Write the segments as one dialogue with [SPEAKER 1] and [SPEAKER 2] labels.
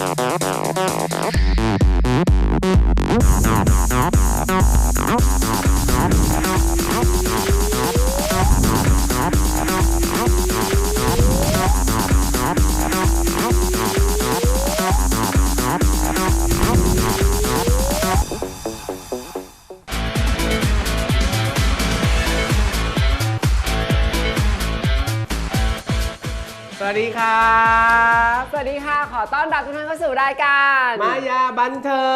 [SPEAKER 1] No, no, no. สวัสดีครับ
[SPEAKER 2] สวัสดีค่ะ ขอต้อนรับทุกท่านเข้าสู่รายการ
[SPEAKER 1] มายาบันเทิ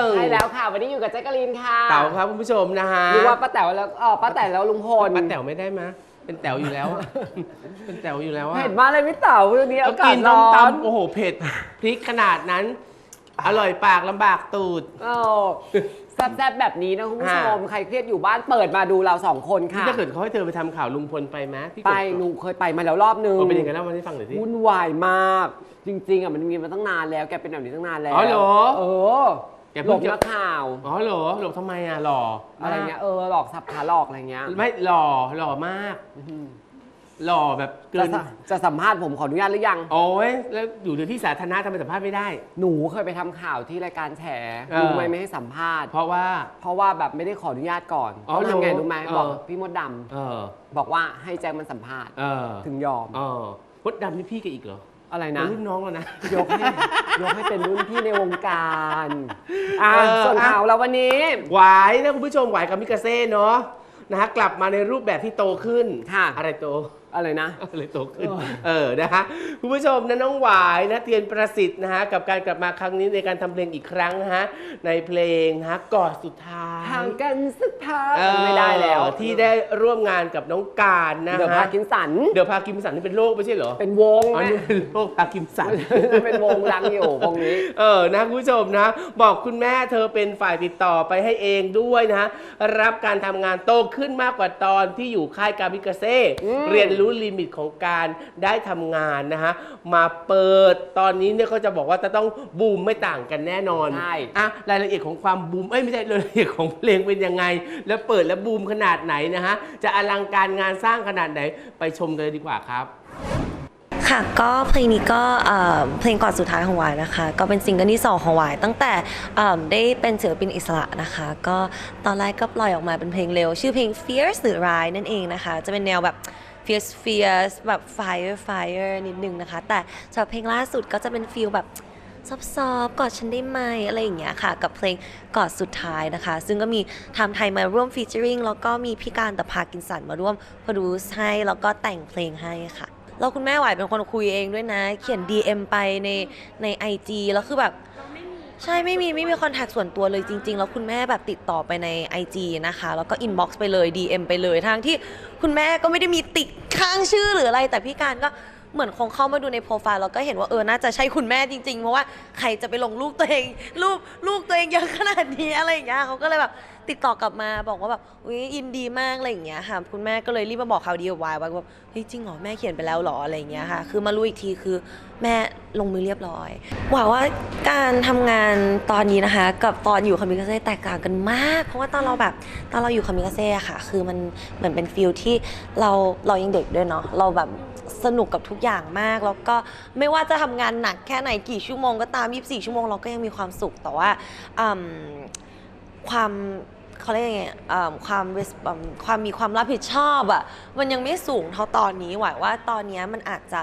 [SPEAKER 1] ง
[SPEAKER 2] ใช่แล้วค่ะ วันนี้อยู่กับแจ๊กกะลีนค่ะ
[SPEAKER 1] เต๋าครับคุณผู้ชมนะฮะ
[SPEAKER 2] หรือว่าป้าแต๋วแล้วเออป้าแต๋วแล้วลุงพล
[SPEAKER 1] ป้าแต๋วไม่ได้มะเป็นแต๋วอยู่แล้วอะเป็นแต๋วอยู่แล้วอะ
[SPEAKER 2] เผ็ดมากเลยพี่เต๋าวันนี้
[SPEAKER 1] ก็
[SPEAKER 2] อากา
[SPEAKER 1] กิ
[SPEAKER 2] ศ
[SPEAKER 1] น
[SPEAKER 2] ร้
[SPEAKER 1] ต้ม
[SPEAKER 2] อน
[SPEAKER 1] ตำโอ้โหเผ็ดพริกขนาดนั้น อร่อยปากลำบากตูด
[SPEAKER 2] โอ้ แซ่บๆแบบนี้นะคุณผู้ชม
[SPEAKER 1] ฮะ
[SPEAKER 2] ใครเครียดอยู่บ้านเปิดมาดูเราสองคน
[SPEAKER 1] นี่
[SPEAKER 2] ค่ะ
[SPEAKER 1] ถ้าเกิดเขาให้เธอไปทำข่าวลุงพลไปไหมพี่กด
[SPEAKER 2] ไปหนูเคยไปมาแล้วรอบนึง
[SPEAKER 1] เออเป็นยังไงเล่ามาให้ฟังหน่อยสิ
[SPEAKER 2] วุ่นวายมาก จริง ๆอะมันมีมาตั้งนานแล้วแกเป็นแบบนี้ตั้งนานแล้ว
[SPEAKER 1] อ๋อเหรอ
[SPEAKER 2] เออ
[SPEAKER 1] แก
[SPEAKER 2] ห
[SPEAKER 1] เพิ่
[SPEAKER 2] ล
[SPEAKER 1] ง
[SPEAKER 2] บ
[SPEAKER 1] จะ
[SPEAKER 2] นักข่าว
[SPEAKER 1] อ๋อเหรอหลบทำไมอะหล่อ
[SPEAKER 2] อะ
[SPEAKER 1] อะไร
[SPEAKER 2] เงี้ยเออหลอกสับขาหลอกอะไรเงี้ย
[SPEAKER 1] ไม่หล่อหล่อมาก หล่อแบบเกิ
[SPEAKER 2] จะ
[SPEAKER 1] น
[SPEAKER 2] สจะสัมภาษณ์ผมขออนุญาตหรือยัง
[SPEAKER 1] โอ้ยแล้วอยู่ในที่สาธารณะทำไมสัมภาษณ์ไม่ได้
[SPEAKER 2] หนูเคยไปทำข่าวที่รายการแฉ
[SPEAKER 1] เออ
[SPEAKER 2] รู้ไหมไม่ให้สัมภาษณ์
[SPEAKER 1] เพราะว่า
[SPEAKER 2] เพราะว่าแบบไม่ได้ขออนุญาตก่อน
[SPEAKER 1] อ๋อ
[SPEAKER 2] ต้องทำไง
[SPEAKER 1] เหรอ
[SPEAKER 2] รู้ไหม
[SPEAKER 1] เออ
[SPEAKER 2] บอกพี่มดด
[SPEAKER 1] เออำ
[SPEAKER 2] บอกว่าให้แจ็คมันสัมภาษณ์
[SPEAKER 1] เออ
[SPEAKER 2] ถึงยอม
[SPEAKER 1] เออมดดำนี่พี่แกอีกเหรอ
[SPEAKER 2] อะไร
[SPEAKER 1] เป็
[SPEAKER 2] นะ
[SPEAKER 1] นรุ่นน้องแล้วนะ
[SPEAKER 2] ยกให้ยกให้เป็นรุ่นพี่ในวงการอะ
[SPEAKER 1] เออ
[SPEAKER 2] ส่วน
[SPEAKER 1] อะ
[SPEAKER 2] ข่าวเราวันนี้
[SPEAKER 1] หวายนะคุณผู้ชมหวายกับมิกาเซ่เนาะนะฮะกลับมาในรูปแบบที่โตขึ้น
[SPEAKER 2] ค่ะ
[SPEAKER 1] อะไรโต
[SPEAKER 2] อะไรนะ
[SPEAKER 1] อะไรโตขึ้น
[SPEAKER 2] เออ
[SPEAKER 1] เออ นะฮะ คุณผู้ชมนะน้องหวายนะเตียนประสิทธิ์นะฮะ กับการกลับมาครั้งนี้ในการทำเพลงอีกครั้งนะฮะ ในเพลงนะฮะกอดสุดท้าย
[SPEAKER 2] ห่างกันสักพัก
[SPEAKER 1] เออ
[SPEAKER 2] ไม่ได้แล้ว
[SPEAKER 1] ที่ได้ร่วมงานกับน้องการนะฮะ
[SPEAKER 2] เดี๋ยวพากินสัน
[SPEAKER 1] เดี๋ยวพากิมสันนี่เป็นโรคไม่ใช่เหรอ
[SPEAKER 2] เป็นวง
[SPEAKER 1] อ๋อ
[SPEAKER 2] แม่
[SPEAKER 1] นี่เป็นโรคพากิมสัน
[SPEAKER 2] เป็นวงดังอยู่วงนี้
[SPEAKER 1] เออ นะคุณผู้ชมนะ บอกคุณแม่เธอเป็นฝ่ายติดต่อไปให้เองด้วยนะ รับการทำงานโตขึ้นมากกว่าตอนที่อยู่ค่ายกามิกาเซ่
[SPEAKER 2] อืม
[SPEAKER 1] เรียนรู้ลิมิตของการได้ทำงานนะฮะมาเปิดตอนนี้เนี่ยเขาจะบอกว่าจะต้องบูมไม่ต่างกันแน่นอน
[SPEAKER 2] ใช่
[SPEAKER 1] อะรายละเอียดของความบูมเอ้ยไม่ใช่รายละเอียดของเพลงเป็นยังไง แล้วเปิดแล้วบูมขนาดไหนนะฮะจะอลังการงานสร้างขนาดไหนไปชมกันเลยดีกว่าครับ
[SPEAKER 3] ค่ะก็เพลงนี้ก็เอ่อเพลงก่อนสุดท้ายของหวายนะคะ ก็เป็นซิงเกิลที่2ของหวายตั้งแต่เอิ่มได้เป็นศิลปินอิสระนะคะ ก็ตอนแรกก็ปล่อยออกมาเป็นเพลงเร็ว ชื่อเพลง fierce หรือ ride นั่นเองนะคะ จะเป็นแนวแบบ fierce fierce แบบ fire fire นิดนึงนะคะ แต่สำหรับเพลงล่าสุดก็จะเป็นฟีลแบบซอฟๆกอดฉันได้ไหมอะไรอย่างเงี้ยค่ะ กับเพลงกอดสุดท้ายนะคะ ซึ่งก็มีไทม์ไทยมาร่วมฟีเจอริงแล้วก็มีพี่การตะพากินสันมาร่วมโปรดิวซ์ให้แล้วก็แต่งเพลงให้ค่ะแล้วคุณแม่หวายเป็นคนคุยเองด้วยนะ เขียน DM ไปในใน IG แล้วคือแบบ ใช่ไม่มีไม่มีคอนแทคส่วนตัวเลยจริง ๆ แล้วคุณแม่แบบติดต่อไปใน IG นะคะ แล้วก็อินบ็อกซ์ไปเลย DM ไปเลยทั้งที่คุณแม่ก็ไม่ได้มีติดข้างชื่อหรืออะไร แต่พี่การก็เหมือนคงเข้ามาดูในโปรไฟล์แล้วก็เห็นว่าเออน่าจะใช่คุณแม่จริง ๆ เพราะว่าใครจะไปลงรูปตัวเองรูปลูกตัวเองเยอะขนาดนี้อะไรอย่างเงี้ยเขาก็เลยแบบ ติดต่อกลับมาบอกว่าแบบอุ้ยยินดีมากอะไรอย่างเงี้ยค่ะคุณแม่ก็เลยรีบมาบอกข่าวดีกับวายว่าแบบเฮ้ยจริงเหรอแม่เขียนไปแล้วเหรออะไรอย่างเงี้ยค่ะ คือมารู้อีกทีคือแม่ลงมือเรียบร้อยหว่าว่าการทำงานตอนนี้นะคะ กับตอนอยู่คามิกาเซ่แตกต่างกันมาก เพราะว่าตอนเราแบบตอนเราอยู่คามิกาเซ่ค่ะ คือมันเหมือนเป็นฟิลที่เราเรายังเด็กด้วยเนาะเราแบบสนุกกับทุกอย่างมาก แล้วก็ไม่ว่าจะทำงานหนักแค่ไหนกี่ชั่วโมงก็ตาม 24 ชั่วโมงเราก็ยังมีความสุขแต่ว่าความ เขาเรียกยังไงอ่าความ res- อืมความมีความรับผิดชอบอะมันยังไม่สูงเท่าตอนนี้หวายว่าตอนเนี้ยมันอาจจะ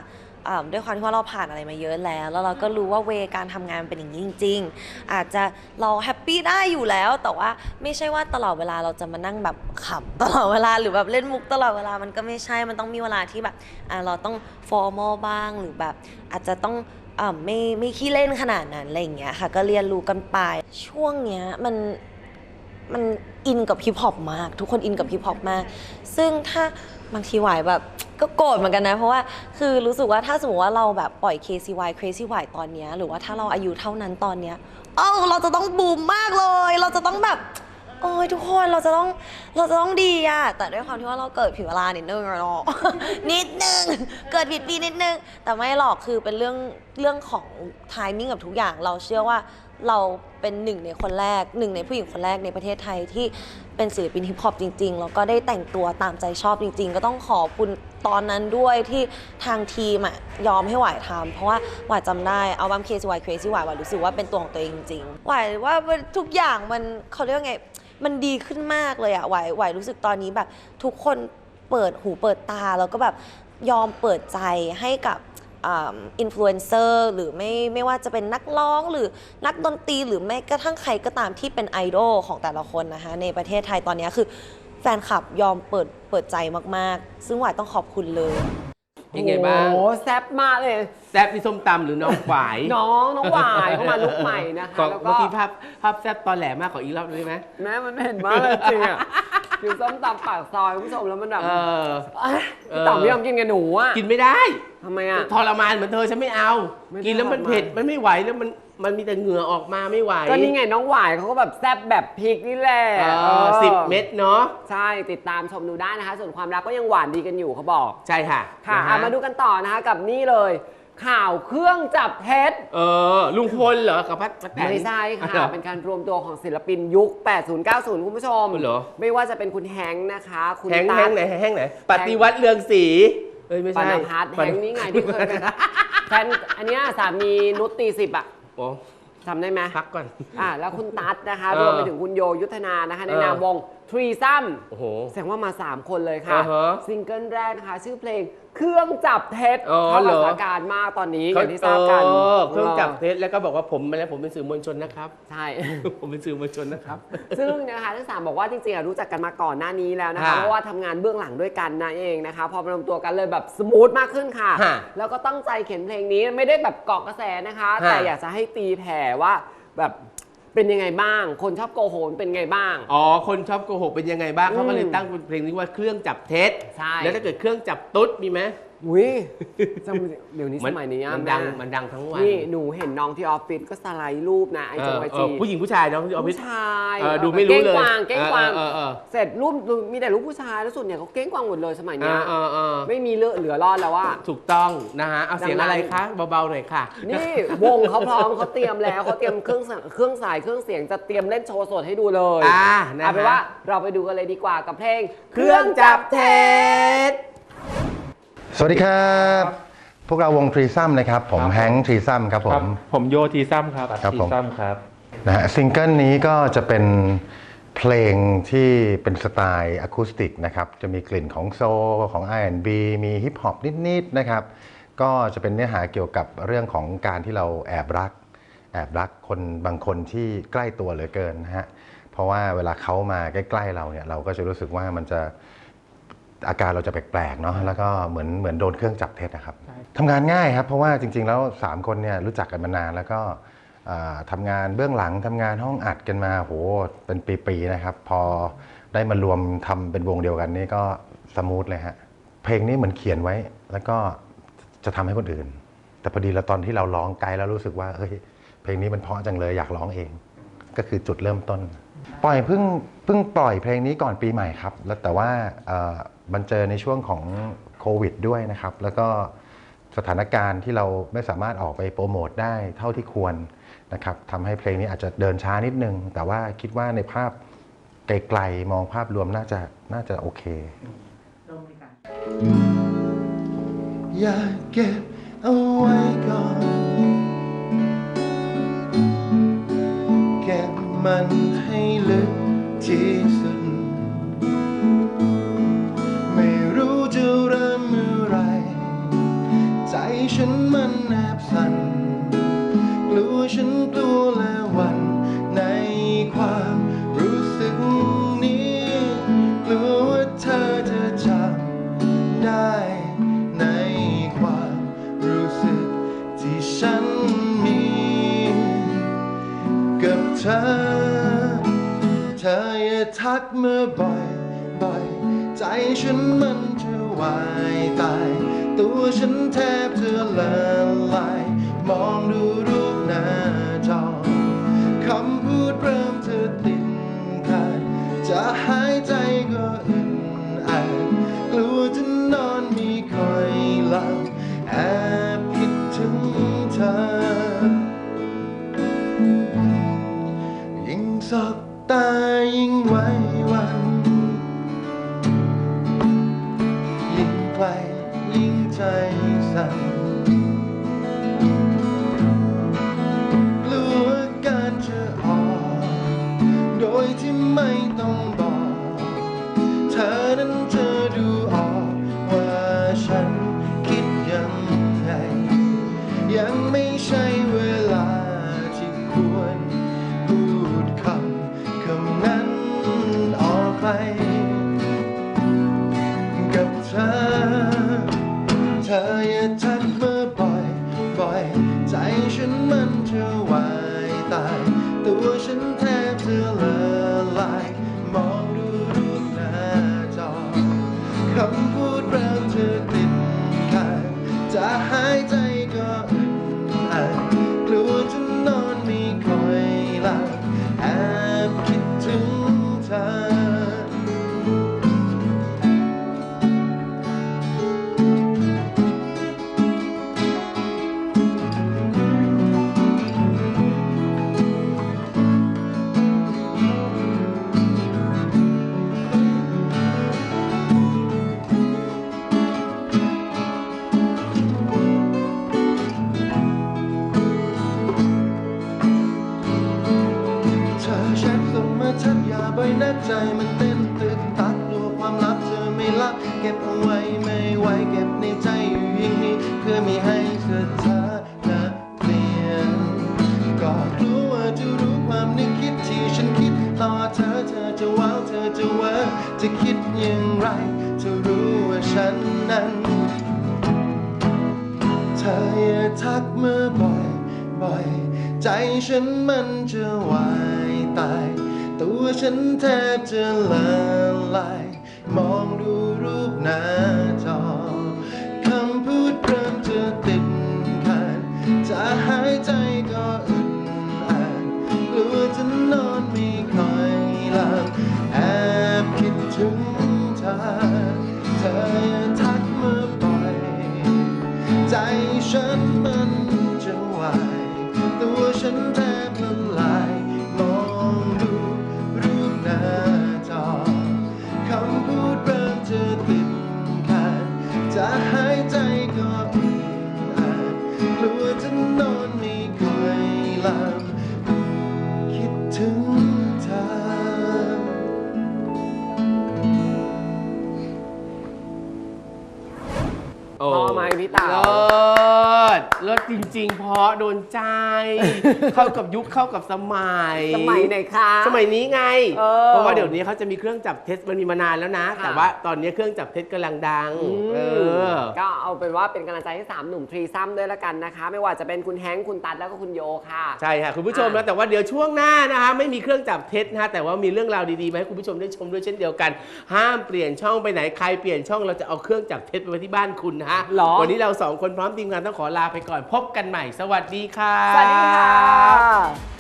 [SPEAKER 3] อ่าด้วยความที่ว่าเราผ่านอะไรมาเยอะแล้ว แล้วเราก็รู้ว่าเวการทำงานเป็นอย่างนี้จริง ๆ อาจจะเราแฮปปี้ได้อยู่แล้ว แต่ว่าไม่ใช่ว่าตลอดเวลาเราจะมานั่งแบบขำตลอดเวลาหรือแบบเล่นมุกตลอดเวลามันก็ไม่ใช่มันต้องมีเวลาที่แบบอ่าเราต้อง formal บ้างหรือแบบอาจจะต้อง อ่าไม่ไม่ขี้เล่นขนาดนั้นอะไรอย่างเงี้ยค่ะ ก็เรียนรู้กันไป ช่วงเนี้ยมัน มันอินกับฮิปฮอปมาก ทุกคนอินกับฮิปฮอปมาก ซึ่งถ้าบางทีหวายแบบก็โกรธเหมือนกันนะ เพราะว่าคือรู้สึกว่าถ้าสมมติว่าเราแบบปล่อย KCY Crazy Y ตอนเนี้ยหรือว่าถ้าเราอายุเท่านั้นตอนเนี้ยเออเราจะต้องบูมมากเลย เราจะต้องแบบ โอ้ยทุกคนเราจะต้องเราจะต้องดีอะแต่ด้วยความที่ว่าเราเกิดผิดเวลานิดนึงอะเนาะ นิดนึง เกิดผิดปีนิดนึง แต่ไม่หรอกคือเป็นเรื่องเรื่องของทายมิ่งกับทุกอย่าง เราเชื่อว่าเราเป็นหนึ่งในคนแรกหนึ่งในผู้หญิงคนแรกในประเทศไทยที่เป็นศิลปินฮิปฮอปจริง ๆ แล้วก็ได้แต่งตัวตามใจชอบจริง ๆ ก็ต้องขอบคุณตอนนั้นด้วยที่ทางทีมอะยอมให้หวายทำเพราะว่าหวายจำได้เอาบัมเคสวายเครซี่หวายหวายรู้สึกว่าเป็นตัวของตัวเองจริงๆหวายว่าทุกอย่างมันเขาเรียกว่าไง มันดีขึ้นมากเลยอะไหวายหวรู้สึกตอนนี้แบบ ทุกคนเปิดหูเปิดตาแล้วก็แบบยอมเปิดใจให้กับอินฟลูเอนเซอร์หรือไม่ไม่ว่าจะเป็นนักร้องหรือนักดนตรีหรือแม้กระทั่งใครก็ตามที่เป็นไอดอลของแต่ละคนนะคะในประเทศไทยตอนนี้คือแฟนคลับยอมเปิดเปิดใจมาก ๆ ซึ่งหวายต้องขอบคุณเลย
[SPEAKER 1] ยังไงบ้าง
[SPEAKER 2] โอ้โหแซ่บมากเลย
[SPEAKER 1] แซบนี่ส้มตำหรือน้องหวาย
[SPEAKER 2] น้องน้องหวายเข้ามาลุกใหม่นะคะ
[SPEAKER 1] ขอ
[SPEAKER 2] แล้วก็
[SPEAKER 1] เมื่อกี้ภาพภาพแซบตอนแหลมากขออีกรอบได้ไหม
[SPEAKER 2] แม่มันเห็นมากเลยจริงอะคือส้มตำปากซอยคุณผู้ชมแล้วมันแบบ
[SPEAKER 1] เออ
[SPEAKER 2] เอ้ยพี่ต่อไม่ยอมกินกับหนูอะ
[SPEAKER 1] กินไม่ได้
[SPEAKER 2] ทำไมอะ
[SPEAKER 1] ทรมานเหมือนเธอฉันไม่เอา
[SPEAKER 2] ไม่
[SPEAKER 1] กินแล้วมัน
[SPEAKER 2] ทรมาน
[SPEAKER 1] เผ็ดมันไม่ไหวแล้วมัน มันมีแต่เหงื่อออกมาไม่ไหว
[SPEAKER 2] ก็นี่ไงน้องหวายเขาก็แบบแซ่บแบบพริกนี่แหละ
[SPEAKER 1] เอ
[SPEAKER 2] เอ
[SPEAKER 1] อ
[SPEAKER 2] อ
[SPEAKER 1] สิบเม็ดเนาะ
[SPEAKER 2] ใช่ติดตามชมดูได้นะคะ ส่วนความรักก็ยังหวานดีกันอยู่เขาบอก
[SPEAKER 1] ใช่ค่ะ
[SPEAKER 2] ค่ะ
[SPEAKER 1] นฮ
[SPEAKER 2] อะมาดูกันต่อนะคะกับนี่เลย ข่าวเครื่องจับเท็จ
[SPEAKER 1] เออลุงพลเหรอกับพัดป้าแตน
[SPEAKER 2] ไม่ใช่
[SPEAKER 1] อ๋อ
[SPEAKER 2] ค่ะ เป็นการรวมตัวของศิลปินยุค 80-90 คุณผู้ชม
[SPEAKER 1] เหรอ
[SPEAKER 2] ไม่ว่าจะเป็นคุณแฮงค์นะคะ คุณ
[SPEAKER 1] แห้ง
[SPEAKER 2] ตั๊
[SPEAKER 1] แห้
[SPEAKER 2] ก
[SPEAKER 1] งไหนแห้งไหนปฏิวัติเรืองศรีเอ้ยไม่
[SPEAKER 2] ปา
[SPEAKER 1] ใช่
[SPEAKER 2] นพัฒน์แฮงค์นี่ไงที่เคยเป็นแฟนอันเนี้ยสามีนุชตีสิบอะ
[SPEAKER 1] โอ้
[SPEAKER 2] จำได้ไหม
[SPEAKER 1] พักก่อน
[SPEAKER 2] อะแล้วคุณตั๊ดนะคะ
[SPEAKER 1] เออ
[SPEAKER 2] รวมไปถึงคุณโยยุทธนานะคะ ใน
[SPEAKER 1] เออ
[SPEAKER 2] นามวง ทรีซัม
[SPEAKER 1] โอ้โห
[SPEAKER 2] แสดงว่ามา 3 คนเลยค่ะ
[SPEAKER 1] อ่าฮะ
[SPEAKER 2] ซิงเกิลแรกนะคะ ชื่อเพลงเครื่องจับเท็จ
[SPEAKER 1] อ๋อ
[SPEAKER 2] เข้า
[SPEAKER 1] เหร
[SPEAKER 2] กับ
[SPEAKER 1] อ
[SPEAKER 2] สถานการณ์มากตอนนี้อ
[SPEAKER 1] เขา
[SPEAKER 2] ย่างที่ทราบกัน
[SPEAKER 1] เออเครื่องจับเท็จแล้วก็บอกว่าผมมาแล้วผมเป็นสื่อมวลชนนะครับ
[SPEAKER 2] ใช่
[SPEAKER 1] ผมเป็นสื่อมวลชนนะครับ
[SPEAKER 2] ซึ่งนะคะทั้งสามบอกว่าจริงๆอะรู้จักกันมาก่อนหน้านี้แล้วนะคะ
[SPEAKER 1] ค่ะ
[SPEAKER 2] เพราะว่าทำงานเบื้องหลังด้วยกันนะเองนะคะ พอมารวมตัวกันเลยแบบสมูทมากขึ้นค่ะ
[SPEAKER 1] ค่ะ
[SPEAKER 2] แล้วก็ตั้งใจเขียนเพลงนี้ไม่ได้แบบเกาะกระแสนะคะ
[SPEAKER 1] ค่ะ
[SPEAKER 2] แต่อยากจะให้ตีแผ่ว่าแบบ เป็นยังไงบ้าง คนชอบโกโหนเป็นไงบ้าง
[SPEAKER 1] อ๋อ คนชอบโกหกเป็นยังไงบ้าง
[SPEAKER 2] อืม
[SPEAKER 1] เขาก็เลยตั้งเพลงนี้ว่าเครื่องจับเท็จ
[SPEAKER 2] ใช่
[SPEAKER 1] แล้วถ้าเกิดเครื่องจับตุ๊ดมีไหม
[SPEAKER 2] อุ้ยจำเดี๋ยวนี้สมัยนี้อะ
[SPEAKER 1] มันดัง
[SPEAKER 2] แม่
[SPEAKER 1] มันดังทั้งวัน
[SPEAKER 2] นี่หนูเห็นน้องที่ออฟฟิศก็สไลด์รูปนะไอ
[SPEAKER 1] เอ
[SPEAKER 2] จง
[SPEAKER 1] อ
[SPEAKER 2] ไอ
[SPEAKER 1] เอ
[SPEAKER 2] จี
[SPEAKER 1] อผู้หญิงผู้ชายเนาะที่ออฟฟิศ
[SPEAKER 2] ผู้ชาย
[SPEAKER 1] เออดูไม่รู้เลย
[SPEAKER 2] เก้งกวางเก้งกวาง
[SPEAKER 1] เออเออ
[SPEAKER 2] เสร็จรูปมีแต่รูปผู้ชายแล้วส่วนเนี่ยเขาเก้งกวางหมดเลยสมัย
[SPEAKER 1] เอ
[SPEAKER 2] เนี้ย
[SPEAKER 1] อเออเออ
[SPEAKER 2] ไม่มีเหลือเหลือรอดแล้วว่า
[SPEAKER 1] ถูกต้องนะฮะเอาเสียง
[SPEAKER 2] ดังๆ
[SPEAKER 1] อะไรคะเบาๆหน่อยค่ะ
[SPEAKER 2] นี่วงเขาพร้อมเขาเตรียมแล้วเขาเตรียมเครื่องสเครื่องสายเครื่องเสียงจะเตรียมเล่นโชว์สดให้ดูเลย
[SPEAKER 1] อ่านะฮะ
[SPEAKER 2] เอาเป็นว่าเราไปดูกันเลยดีกว่ากับเพลง
[SPEAKER 1] เครื่องจับเท็จ
[SPEAKER 4] สวัสดีครับ พวกเราวงทรีซัมนะครับ ผม
[SPEAKER 5] ครับ
[SPEAKER 4] แฮงค์ทรีซัมครับผ
[SPEAKER 5] ครับ
[SPEAKER 4] ม
[SPEAKER 5] ผมโยทีซัมครับ
[SPEAKER 4] ครับ
[SPEAKER 5] ที
[SPEAKER 4] ผม
[SPEAKER 5] ซัมครับ
[SPEAKER 4] นะฮะซิงเกิลนี้ก็จะเป็นเพลงที่เป็นสไตล์อะคูสติกนะครับ จะมีกลิ่นของโซลของ R&B มีฮิปฮอปนิด ๆ นะครับ ก็จะเป็นเนื้อหาเกี่ยวกับเรื่องของการที่เราแอบรัก แอบรักคนบางคนที่ใกล้ตัวเหลือเกินนะฮะ เพราะว่าเวลาเขามาใกล้ ๆ เราเนี่ย เราก็จะรู้สึกว่ามันจะ อาการเราจะแปลกๆเนาะแล้วก็เหมือนเหมือนโดนเครื่องจับเท็จนะครับทำงานง่ายครับ เพราะว่าจริง ๆ แล้ว 3 คนเนี่ยรู้จักกันมานานแล้วก็อ่าทำงานเบื้องหลังทำงานห้องอัดกันมาโหเป็นปีๆนะครับ พอได้มารวมทำเป็นวงเดียวกันนี่ก็สมูทเลยฮะเพลงนี้เหมือนเขียนไว้ แล้วก็จะทำให้คนอื่น แต่พอดีแล้วตอนที่เราร้องไกลแล้วรู้สึกว่าเฮ้ยเพลงนี้มันเพราะจังเลยอยากร้องเอง ก็คือจุดเริ่มต้น ปล่อยเพิ่งเพิ่งปล่อยเพลงนี้ก่อนปีใหม่ครับ แล้วแต่ว่าเอ่อมันเจอในช่วงของโควิดด้วยนะครับ แล้วก็สถานการณ์ที่เราไม่สามารถออกไปโปรโมทได้เท่าที่ควรนะครับทำให้เพลงนี้อาจจะเดินช้านิดนึง แต่ว่าคิดว่าในภาพไกลๆมองภาพรวมน่าจะน่าจะโอเคอย่าเก็บเอาไว้ก่อน มันให้ลึกที่สุด ไม่รู้จะเริ่มเมื่อไร ใจฉันมันแนบสั่น กลัวฉันกลัวและหวันในความรู้สึกนี้ กลัวว่าเธอจะจำได้ในความรู้สึกที่ฉันมี กับเธอ อย่าทักมาบ่อยบ่อยใจฉันมันจะวายตาย ตัวฉันแทบจะละลาย มองดูรูปหน้าจอคำพูดเริ่มจะติดขัด
[SPEAKER 5] จะหาย Hallelujah. จะเธอจะเวอจะคิดอย่างไรเธอรู้ว่าฉันนั้น เธออย่าทักมาบ่อยบ่อยใจฉันมันจะวายตาย ตัวฉันแทบจะละลาย มองดูรูปหน้าจอคำพูดเริ่มจะติดขัดจะหายใจก็อึดอัดกลัวจะนอนไม่ค่อย จะหายใจก็อึดอัดกลัวจะนอนไม่ค่อยหลับคิดถึงเธอ
[SPEAKER 1] โอ้
[SPEAKER 2] พอไหมพี่เต๋า
[SPEAKER 1] เลิ ลิศจริง ๆ เพราะโดนใจ เข้ากับยุคเข้ากับสมัย
[SPEAKER 2] สมัยไหนคะ
[SPEAKER 1] สมัยนี้ไง
[SPEAKER 2] เออ
[SPEAKER 1] เพราะว่าเดี๋ยวนี้เขาจะมีเครื่องจับเท็จมันมีมานานแล้วนะ
[SPEAKER 2] ค่ะ
[SPEAKER 1] แต่ว่าตอนนี้เครื่องจับเท็จกำลังดัง เออ
[SPEAKER 2] ก็เอาเป็นว่าเป็นกำลังใจให้สามหนุ่มทรีซัมด้วยละกันนะคะ ไม่ว่าจะเป็นคุณแฮงค์คุณตัดแล้วก็คุณโยค่ะ
[SPEAKER 1] ใช่ค่ะคุณผู้ชม
[SPEAKER 2] อะ
[SPEAKER 1] นะแต่ว่าเดี๋ยวช่วงหน้านะคะไม่มีเครื่องจับเท็จนะคะแต่ว่ามีเรื่องราวดีๆมาให้คุณผู้ชมได้ชมด้วยเช่นเดียวกัน ห้ามเปลี่ยนช่องไปไหนใครเปลี่ยนช่องเราจะเอาเครื่องจับเท็จไปไว้ที่บ้านคุณนะฮะ
[SPEAKER 2] หรอ
[SPEAKER 1] วันนี้เราสองคนพร้อมทีมงานต้องขอลาไปก่อนพบกันใหม่ สวัสดีค่ะ
[SPEAKER 2] สวัสดีค่ะ